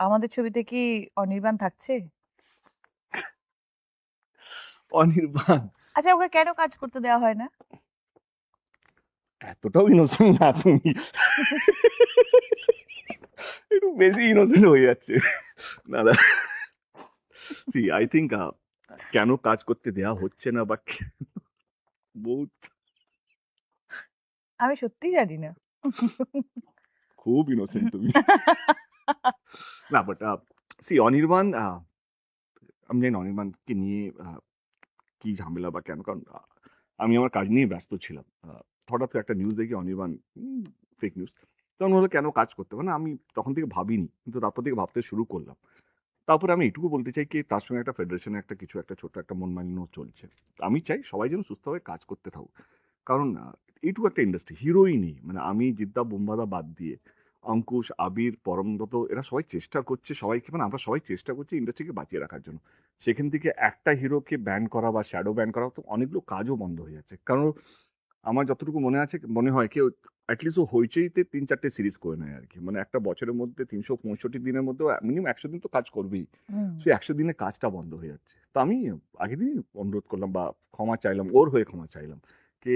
আমাদের ছবিতে কি অনির্বাণ থাকছে? অনির্বাণ আচ্ছা ওকে কেন কাজ করতে দেওয়া হয় না? এতটাও ইনোসেন্ট না তুমি একটু বেশি ইনোসেন্ট হয়ে যাচ্ছে না না সি আই থিঙ্ক কেন কাজ করতে দেয়া হচ্ছে না বা বহুত আমি সত্যিই জানি না। খুব ইনোসেন্ট তুমি না বাট সি অনির্বাণ আমি জানি অনির্বাণকে নিয়ে কি ঝামেলা বা কেন? কারণ আমি আমার কাজ নিয়ে ব্যস্ত ছিলাম। হঠাৎ করে একটা নিউজ দেখি অনির্বাণ ফেক নিউজ তখন হলো কেন কাজ করতে? পারে না আমি তখন থেকে ভাবিনি, কিন্তু তারপর থেকে ভাবতে শুরু করলাম। তারপরে আমি এটুকু বলতে চাই কি, তার সঙ্গে একটা ফেডারেশনে একটা কিছু, একটা ছোট একটা মন মালিন্য চলছে। আমি চাই সবাই যেন সুস্থভাবে কাজ করতে থাকুক। কারণ এইটুকু একটা ইন্ডাস্ট্রি হিরোই নেই। মানে আমি, জিদ্দা, বোম্বাদা বাদ দিয়ে অঙ্কুশ আবির পরমদত্ত এরা সবাই চেষ্টা করছে সবাইকে মানে আমরা সবাই চেষ্টা করছি ইন্ডাস্ট্রিকে বাঁচিয়ে রাখার জন্য। সেখান থেকে একটা হিরোকে ব্যান করা বা শ্যাডো ব্যান করা তো অনেকগুলো কাজও বন্ধ হয়ে যাচ্ছে। কারণ আমার যতটুকু মনে আছে মনে হয় কেউ অ্যাটলিস্ট ও হইচইতে তিন চারটে সিরিজ করে নেয় আর কি মানে একটা বছরের মধ্যে তিনশো পঁয়ষট্টি দিনের মধ্যে মিনিমাম একশো দিন তো কাজ করবেই। সেই একশো দিনে কাজটা বন্ধ হয়ে যাচ্ছে। তো আমি আগে দিনই অনুরোধ করলাম বা ক্ষমা চাইলাম ওর হয়ে ক্ষমা চাইলাম। কে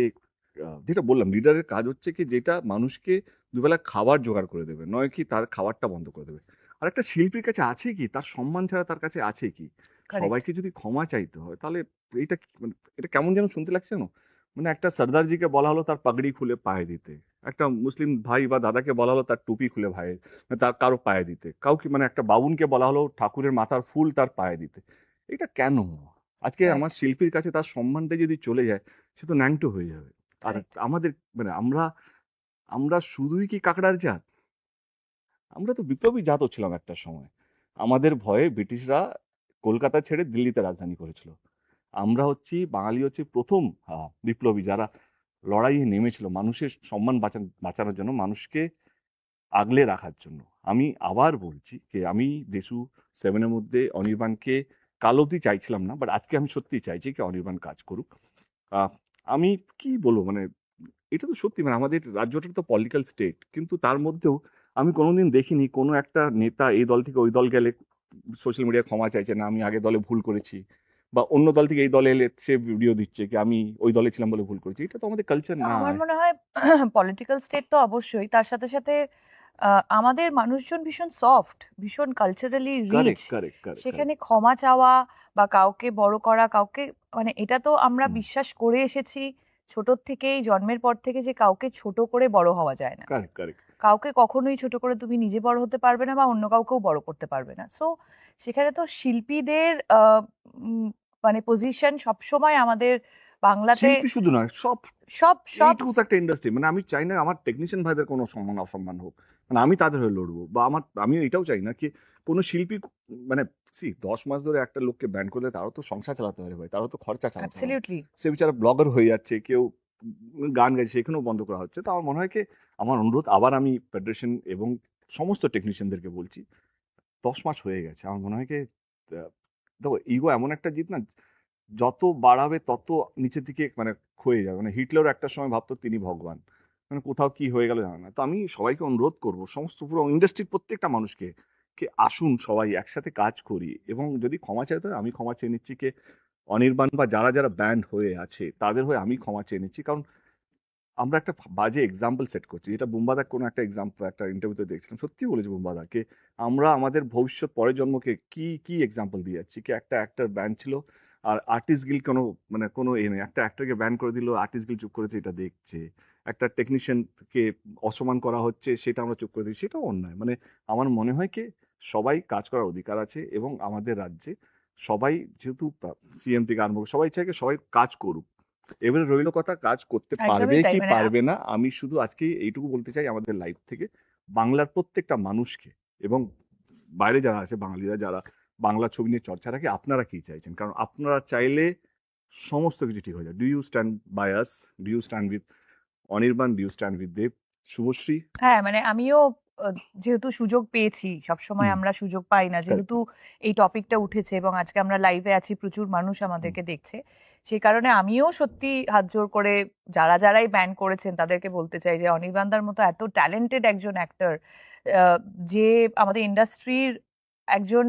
যেটা বললাম লিডারের কাজ হচ্ছে কি যেটা মানুষকে দুবেলা খাবার জোগাড় করে দেবে নয় কি তার খাবারটা বন্ধ করে দেবে। আর একটা শিল্পীর কাছে আছে কি তার সম্মান ছাড়া তার কাছে আছে কি? সবাইকে যদি ক্ষমা চাইতে হয় তাহলে এইটা কি- মানে এটা কেমন যেন শুনতে লাগছে না মানে একটা সর্দারজিকে বলা হলো তার পাগড়ি খুলে পায়ে দিতে একটা মুসলিম ভাই বা দাদাকে বলা হলো তার টুপি খুলে ভাই মানে তার কারও পায়ে দিতে কাউকে মানে একটা বাবুনকে বলা হলো ঠাকুরের মাথার ফুল তার পায়ে দিতে এটা কেন? আজকে আমার শিল্পীর কাছে তার সম্মানটা যদি চলে যায় সে তো ন্যাংটো হয়ে যাবে। আর আমাদের মানে আমরা আমরা শুধুই কি কাকড়ার জাত? আমরা তো বিপ্লবী জাতও ছিলাম একটা সময়। আমাদের ভয়ে ব্রিটিশরা কলকাতা ছেড়ে দিল্লিতে রাজধানী করেছিল। আমরা হচ্ছি বাঙালি হচ্ছে প্রথম বিপ্লবী যারা লড়াইয়ে নেমেছিল মানুষের সম্মান বাঁচান বাঁচানোর জন্য মানুষকে আগলে রাখার জন্য। আমি আবার বলছি যে আমি দেশু সেভেনের মধ্যে অনির্বাণকে কাল অবধি চাইছিলাম না বাট আজকে আমি সত্যি চাইছি কি অনির্বাণ কাজ করুক। আমি কি বলব? মানে এটা তো সত্যি মানে আমাদের রাজ্যটা তো পলিটিক্যাল স্টেট কিন্তু তার মধ্যেও আমি কোনোদিন দেখিনি কোনো একটা নেতা এই দল থেকে ওই দল গেলে সোশ্যাল মিডিয়ায় ক্ষমা চাইছে না আমি আগে দলে ভুল করেছি বা অন্য দল থেকে এই দলে এলে সে ভিডিও দিচ্ছে কি আমি ওই দলে ছিলাম বলে ভুল করেছি। এটা তো আমাদের কালচার না আমার মনে হয় পলিটিক্যাল স্টেট তো অবশ্যই তার সাথে সাথে আমাদের মানুষজন ভীষণ সফট ভীষণ কালচারালি রিচ সেখানে ক্ষমা চাওয়া বা কাউকে বড় করা কাউকে মানে এটা তো আমরা বিশ্বাস করে এসেছি ছোট থেকেই জন্মের পর থেকে যে কাউকে ছোট করে বড় হওয়া যায় না। কাউকে কখনোই ছোট করে তুমি নিজে বড় হতে পারবে না বা অন্য কাউকেও বড় করতে পারবে না। সো সেখানে তো শিল্পীদের মানে পজিশন সবসময় আমাদের বাংলাতে শিল্পী শুধু নয় সব সব সব একটা ইন্ডাস্ট্রি মানে আমি চাই না আমার টেকনিশিয়ান ভাইদের কোনো সম্মান অসম্মান হোক। মানে আমি তাদের হয়ে লড়বো বা আমার আমি এটাও চাই না কি কোনো শিল্পী মানে সি দশ মাস ধরে একটা লোককে ব্যান করলে তারও তো সংসার চালাতে হবে ভাই তারও তো খরচা চালাতে হবে। সে বেচারা ব্লগার হয়ে যাচ্ছে কেউ গান গাইছে সেখানেও বন্ধ করা হচ্ছে। তো আমার মনে হয় কি আমার অনুরোধ আবার আমি ফেডারেশন এবং সমস্ত টেকনিশিয়ানদেরকে বলছি দশ মাস হয়ে গেছে আমার মনে হয় কি দেখো ইগো এমন একটা জিত না যত বাড়াবে তত নিচের দিকে মানে ক্ষয়ে যাবে। মানে হিটলারও একটা সময় ভাবতো তিনি ভগবান। মানে কোথাও কি হয়ে গেল জানা না। তো আমি সবাইকে অনুরোধ করব, সমস্ত পুরো ইন্ডাস্ট্রির প্রত্যেকটা মানুষকে কে আসুন সবাই, একসাথে কাজ করি এবং যদি ক্ষমা চাইতে হয় আমি ক্ষমা চেয়ে নিচ্ছি। কে অনির্বাণ বা যারা যারা ব্যান্ড হয়ে আছে তাদের হয়ে আমি ক্ষমা চেয়ে নিচ্ছি। কারণ আমরা একটা বাজে এক্সাম্পল সেট করছি। যেটা বুম্বাদা কোনো একটা এক্সাম্পল একটা ইন্টারভিউতে দেখছিলাম। সত্যি বলেছি বুম্বাদাকে, আমরা আমাদের ভবিষ্যৎ পরের জন্মকে কি কি এক্সাম্পল দিয়ে যাচ্ছি? কি একটা অ্যাক্টার ব্যান্ড ছিল আর আর্টিস্ট গিল কোনো মানে কোনো এ নেই। একটা অ্যাক্টরকে ব্যান করে দিল আর্টিস্ট গিল চুপ করেছে এটা দেখছে। একটা টেকনিশিয়ানকে অসম্মান করা হচ্ছে সেটা আমরা চুপ করে দিই সেটাও অন্যায়। মানে আমার মনে হয় কি সবাই কাজ করার অধিকার আছে এবং আমাদের রাজ্যে সবাই যেহেতু সিএম থেকে আরম্ভ সবাই চাই সবাই কাজ করুক। এবারে রইল কথা কাজ করতে পারবে কি মানে পারবে না আমি শুধু আজকে এইটুকু বলতে চাই আমাদের লাইফ থেকে বাংলার প্রত্যেকটা মানুষকে এবং বাইরে যারা আছে বাঙালিরা যারা বাংলা ছবি নিয়ে চর্চা রাখে আপনারা কি চাইছেন? কারণ আপনারা চাইলে সমস্ত কিছু ঠিক হয়ে যায়। Do you stand by us do you stand with Anirban? Do you stand with Dev Subhashree? হ্যাঁ মানে আমিও যেহেতু সুযোগ পেয়েছি সবসময়। আমরা সুযোগ পাই না যেহেতু এই টপিকটা উঠেছে এবং আজকে আমরা লাইভে আছি প্রচুর মানুষ আমাদেরকে দেখছে সেই কারণে আমিও সত্যি হাত জোর করে যারা যারাই ব্যান করেছেন তাদেরকে বলতে চাই যে অনির্বাণদার মতো এত ট্যালেন্টেড একজন অ্যাক্টর যে আমাদের ইন্ডাস্ট্রির একজন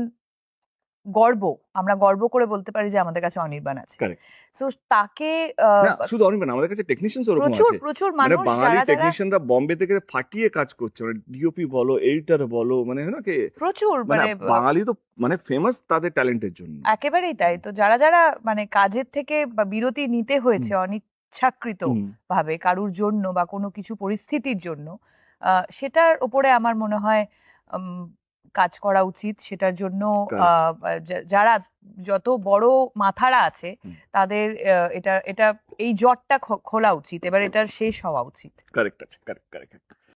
গর্ব আমরা গর্ব করে বলতে পারি যে আমাদের কাছে অনির্বাণ আছে. তো তাকে শুধু অনির্বাণ আমাদের কাছে টেকনিশিয়ানস ওরকম প্রচুর প্রচুর মানে মানুষ বাঙালি টেকনিশিয়ানরা বম্বে থেকে ফাটিয়ে কাজ করছে। মানে ডিওপি বলো এডিটর বলো মানে না কি? প্রচুর মানে মানে বাঙালি তো মানে ফেমাস তাদের ট্যালেন্টের জন্য। একেবারেই তাই। তো যারা যারা মানে কাজের থেকে বা বিরতি নিতে হয়েছে অনিচ্ছাকৃত ভাবে কারুর জন্য বা কোনো কিছু পরিস্থিতির জন্য আহ, সেটার ওপরে আমার মনে হয় কাজ করা উচিত সেটার জন্য আহ, যারা যত বড় মাথারা আছে তাদের আহ, এটা এটা এই জটটা খোলা উচিত। এবার এটার শেষ হওয়া উচিত। কারেক্ট আছে কারেক্ট কারেক্ট